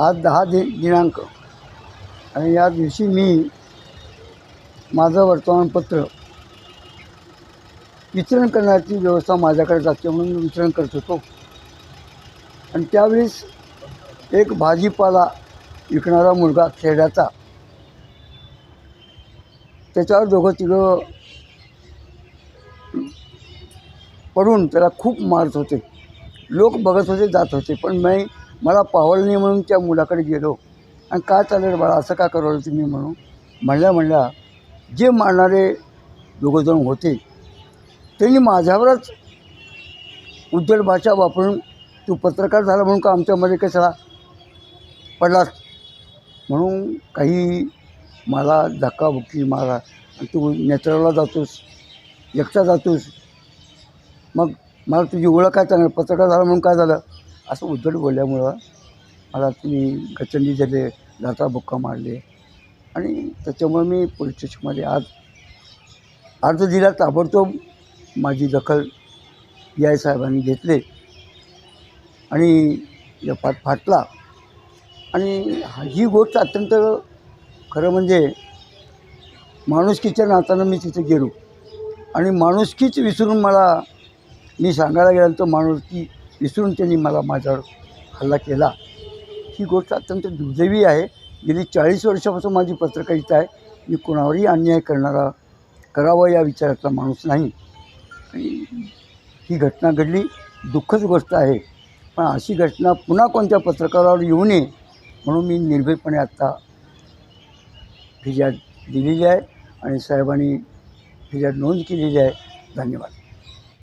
आज दहा दि दिनांक. आणि या दिवशी मी माझं वर्तमानपत्र वितरण करण्याची व्यवस्था माझ्याकडे जाते म्हणून मी वितरण करत होतो. आणि त्यावेळेस एक भाजीपाला विकणारा मुलगा खेड्याचा त्याच्यावर दोघं तिघं पडून त्याला खूप मारत होते. लोक बघत होते जात होते पण मी मला पावलं नाही म्हणून त्या मुलाकडे गेलो. आणि काय चालेल बाळा? असं का करावं तुम्ही म्हणून? म्हणल्या म्हणल्या जे मारणारे दोघंजण होते त्यांनी माझ्यावरच उद्धट भाषा वापरून तू पत्रकार झाला म्हणून का आमच्यामध्ये कशाला पडलास म्हणून काही मला धक्काबुक्की मारा. आणि तू नेत्रला जातोस एकटा जातोस. मग मला तुझी ओळख काय चांगलं पत्रकार झाला म्हणून काय झालं? असं उद्धट बोलल्यामुळं मला तुम्ही गचंडी झाले दाता बुक्का मारले. आणि त्याच्यामुळे मी पोलीस स्टेशनमध्ये आज अर्ज दिला ताबडतोब माझी दखल पी आय साहेबांनी घेतले. आणि पाठ फाटला. आणि हा- ही गोष्ट अत्यंत खरं म्हणजे माणुसकीच्या नात्यानं मी तिथे गेलो. आणि माणुसकीच विसरून मला मी सांगायला गेल्यानंतर माणुसकी विसरून त्यांनी मला माझ्यावर हल्ला केला. ही गोष्ट अत्यंत दुर्दैवी आहे. गेली चाळीस वर्षापासून माझी पत्रकारिता आहे. मी कोणावरही अन्याय करणारा करावा या विचारातला माणूस नाही. आणि ही घटना घडली. दुःखच गोष्ट आहे. पण अशी घटना पुन्हा कोणत्या पत्रकारावर येऊ नये म्हणून मी निर्भयपणे आत्ता फिर्याद दिलेली आहे. आणि साहेबांनी फिर्याद नोंद केलेली आहे. धन्यवाद.